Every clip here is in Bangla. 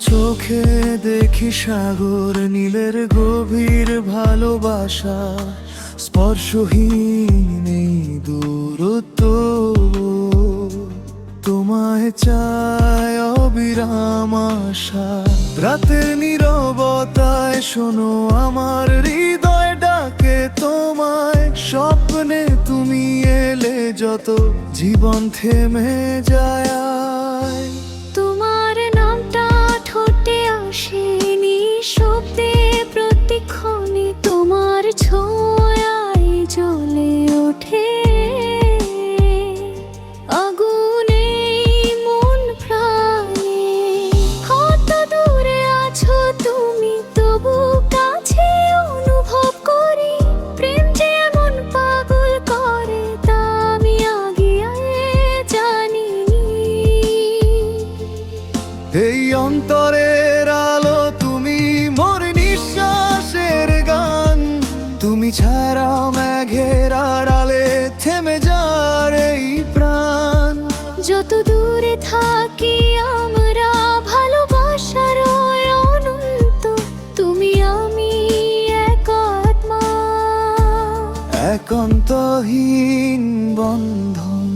চোখে দেখি সাগর, নীলের গভীর ভালোবাসা। স্পর্শহীন এই দূরত্ব, তোমায় চায় অবিরাম আশা। রাতের নীরবতায় শোনো, আমার হৃদয় ডাকে তোমায়। স্বপ্নে তুমি এলে যত, জীবন থেমে যায় এই অন্তরের আলো তুমি মোর নিঃশ্বাসের গান। তুমি ছাড়া মেঘের আড়ালে থেমে যার এই প্রাণ। যত দূরে থাকি আমরা ভালোবাসার অনন্ত তুমি আমি এক আত্মা। একান্তহীন বন্ধন।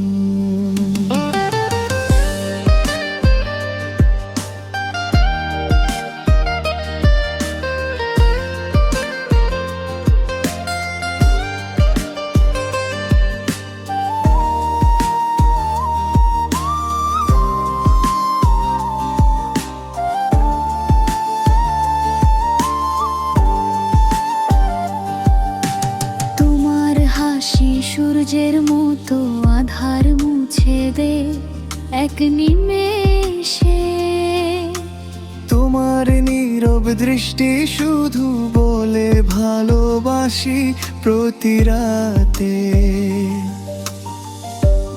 সূর্যের মতো আধার মুছে দে এক নিমেষে। তোমার নীরব দৃষ্টি শুধু বলে ভালোবাসি প্রতি রাতে।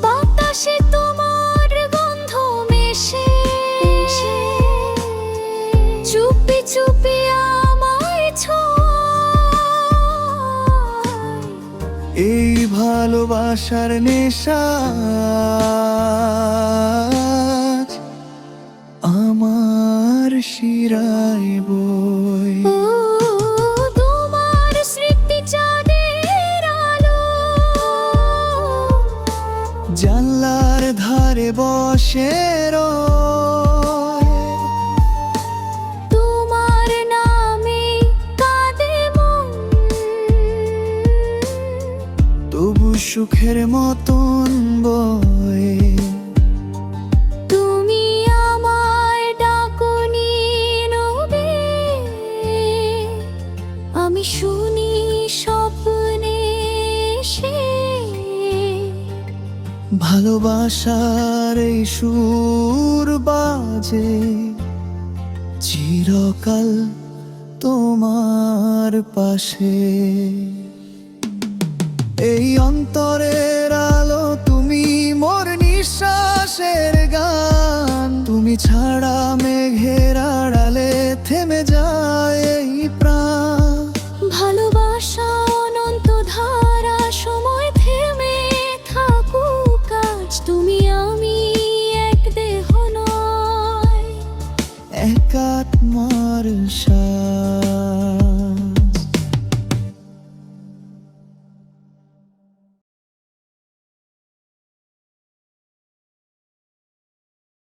বাতাসে তোমার ভালোবাসার নেশা আমার শিরায় বই তোমার স্মৃতি চাঁদের আলো জানলার ধারে বসে রয়। তবু সুখের মতন বয়। তুমি আমায় ডাকনি নবে। আমি শুনি স্বপ্নে সে। ভালোবাসার এই সুর বাজে চিরকাল তোমার পাশে। এই অন্তরের আলো তুমি মোর নিঃশ্বাসের গান। তুমি ছাড়া মেঘেরা ডালে থেমে যায়।